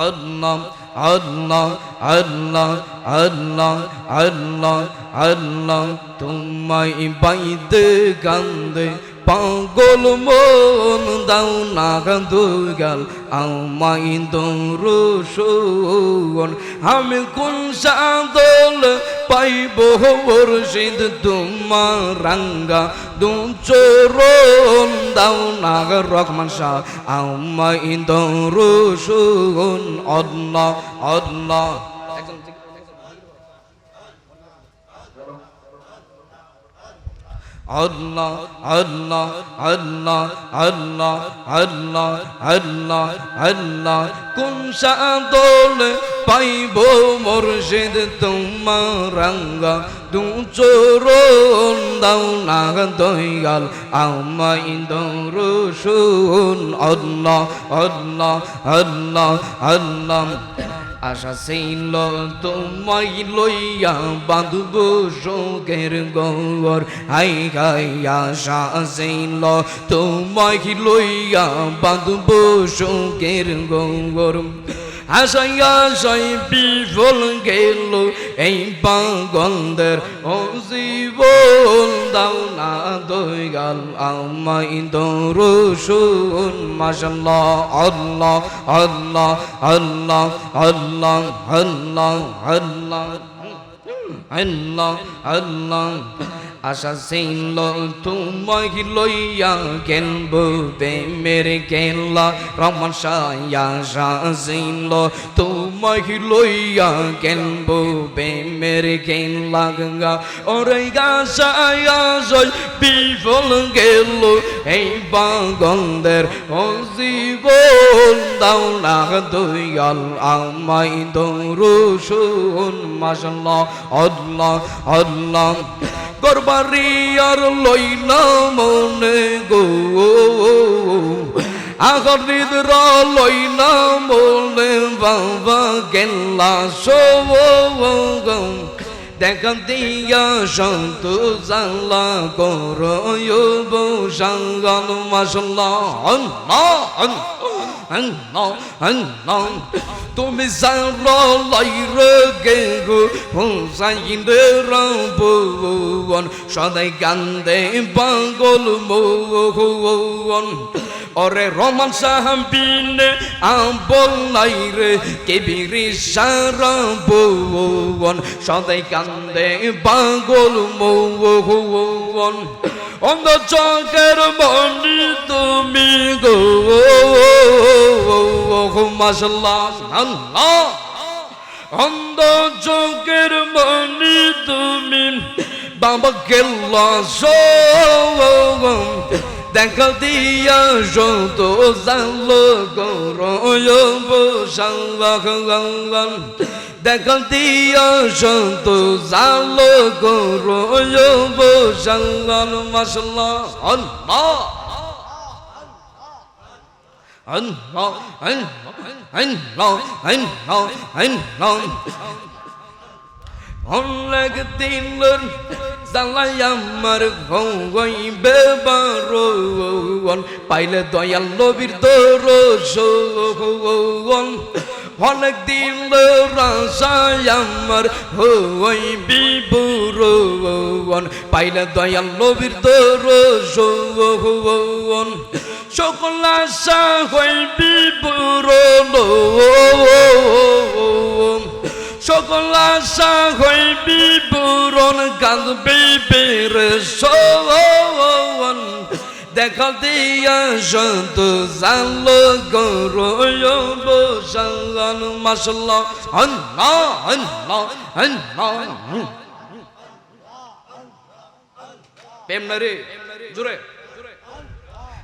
আল্লাহ আল্লাহ আল্লাহ আল্লাহ আল্লাহ আল্লাহ তোমায় বাইতে কান্দে পাগল মন দাও না দুর্গাল আমাই দৌরসন আমি কোন সাদল পাইব মুর্শিদ তোমার রাঙ্গা দুচরণ দাও না রহমান শাহ আমাই দৌরসন আল্লাহ আল্লাহ আল্লাহ আল্লাহ আল্লাহ আল্লাহ আল্লাহ আল্লাহ আল্লাহ। কোন সাদল পাইব মুর্শিদ তোমার রঙ্গা দু চোরণ দাও না দয়াল আমাই দৌরসুন আল্লাহ আল্লাহ আল্লাহ আল্লাহ। আশা ছিল তোমায় লইয়া বাঁধব শোকের গর। হাই হাই, আশা ছিল তোমায় লইয়া বাঁধব শোকের গর। আশাই আশাই বিফল গেল এই পাগলদের ও জীবন দাও না দয়াল আমাই দরুন মাশাল্লাহ আল্লাহ আল্লাহ আল্লাহ আল্লাহ আল্লাহ আল্লাহ আল্লাহ আল্লাহ আশা ছিল, তোমায় লইয়া খেলব প্রেমের খেলা রমন আশা ছিল তোমায় লইয়া খেলব প্রেমের খেলা গঙ্গা, ওরে গাছায় আশায় বিফল গেল এই পাগলদের ও জীবন দাও না দয়াল আমাই দৌরুসুন মাসাল্লাহ আল্লাহ আল্লাহ। করবারি আর লইল মনে গো। আগর নিদ্র লইল মনে বাবা গেল্লা সো। দেখা দিয়া সন্ত জানলা করো সাঙ্গাল মাসাল্লাহ আল্লাহ আল্লাহ। anon anon তুমি জার লাইর গেগু হুসাইনে রবুন সদাই কান্দে পাগল মোহন ওরে রমান সাহাবিনে আম্বল নাই রে কেবিরি সারবন সদাই কান্দে পাগল মৌহন অন্ধ চকের মন্ডি তুমি গো মাসাল্লাহ অন্ধ চকের মন্ডি তুমি বাবা গেল্লা দেখা দিয়া সত জাল করবান দেখা দিয়া সত জাল করব সাঙ্গান মাসলা আল্লাহ আল্লাহ আল্লাহ আল্লাহ আল্লাহ আল্লাহ অনেক দিন জ্বালাই আমার হইবে বারণ পাইলে দয়াল নবীর দরণ অনেক দিন রাশায় আমার হইবি বুরণ পাইলে দয়াল নবীর দরণ সকল আশা হইবি বুরণ সকল আশা হইবি পূরণ কাঁদবি বের সন দেখা দিয়া সন্ত জানলো গৌরব সাঙ্গান মাসল আল্লাহ আল্লাহ আল্লাহ প্রেম না রে জোরে আল্লাহ আল্লাহ আল্লাহ আল্লাহ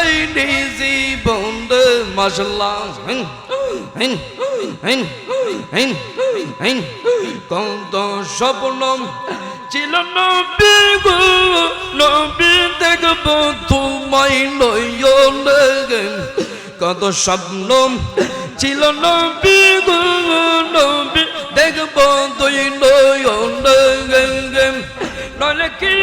দিব বাইনি জীবন মশলা কত স্বপ্ন ছিল নবী গো নবী দেখব তোমায় লইলে কত স্বপ্ন ছিল নবী গো নবী দেখব তুই লইলে নলে কি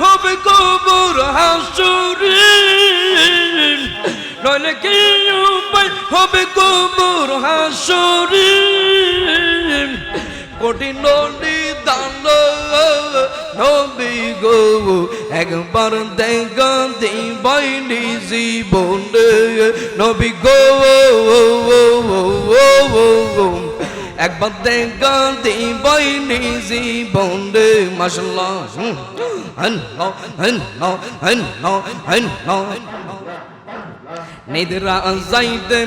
হবে কবর হাসুরি নলে কি উপায় হবে কবর হাসুরি। কঠিন নিদান নবী গো, একবার দেখা দিবাইনি জীবন। নবী গো, একবার দেখা দিবাইনি জীবন। মাসাল্লাহ হন হন হন হন হন নিদ্রা যাইতে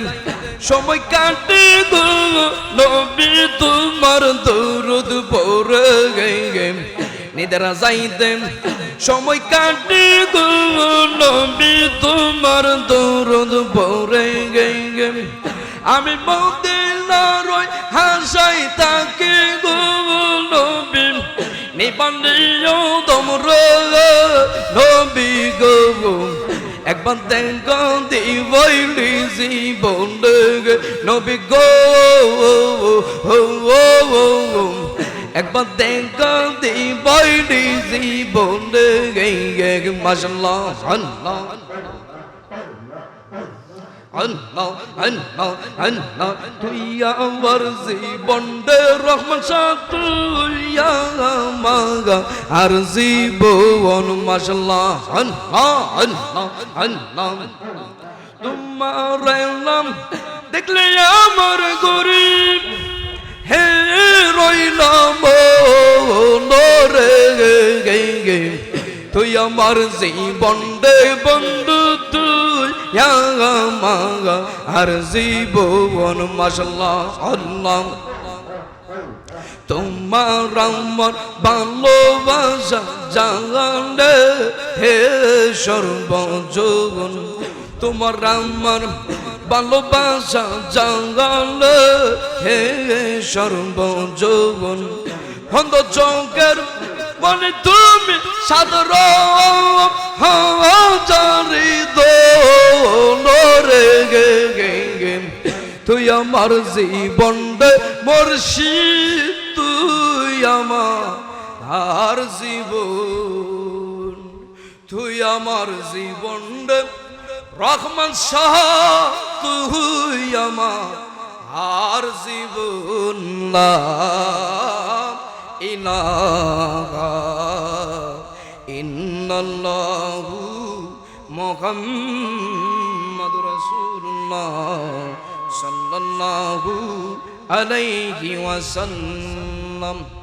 সময় কাটে নবী তোমার দরুদ পরে গে নিদ্রা যাইতে সময় কাটে নবী তোমার দরুদ পরে গে আমি মদিনার হাসাই তাকে গো, নবী। নিবান্দিও একবার দেখা দিবইলি জীবন নবী গো একবার দেখা দিবইলি জীবন মাসাল্লাহ আল্লাহ আল্লাহ আল্লাহ আল্লাহ তুই আমার জীবন দে রহমান শাহ তুই মাগা। আর জীবন মাশাল্লাহ আল্লাহ আল্লাহ আল্লাহ। তোমার নাম দেখলে আমার গরিব। হে রইলাম রে গে গে। তুই আমার জীবন দে বন্ধু। আর জীবন মাসাল্লাহ আল্লাহ। তোমার আমার ভালোবাসা জানে হে সর্বজন। তোমার আমার ভালোবাসা জাগালে হে সর্বজন। হন্দ চৌকের বলে, তুমি সাদর হাজারি দোরে গে গে গে। তুই আমার জীবন মর্ষি তুই আমার জীবন। তুই আমার জীবন রহমান শাহ, তুই আমার আর না ইলাহা ইন্নাল্লাহু মুহাম্মাদুর রাসূলুল্লাহ সাল্লাল্লাহু আলাইহি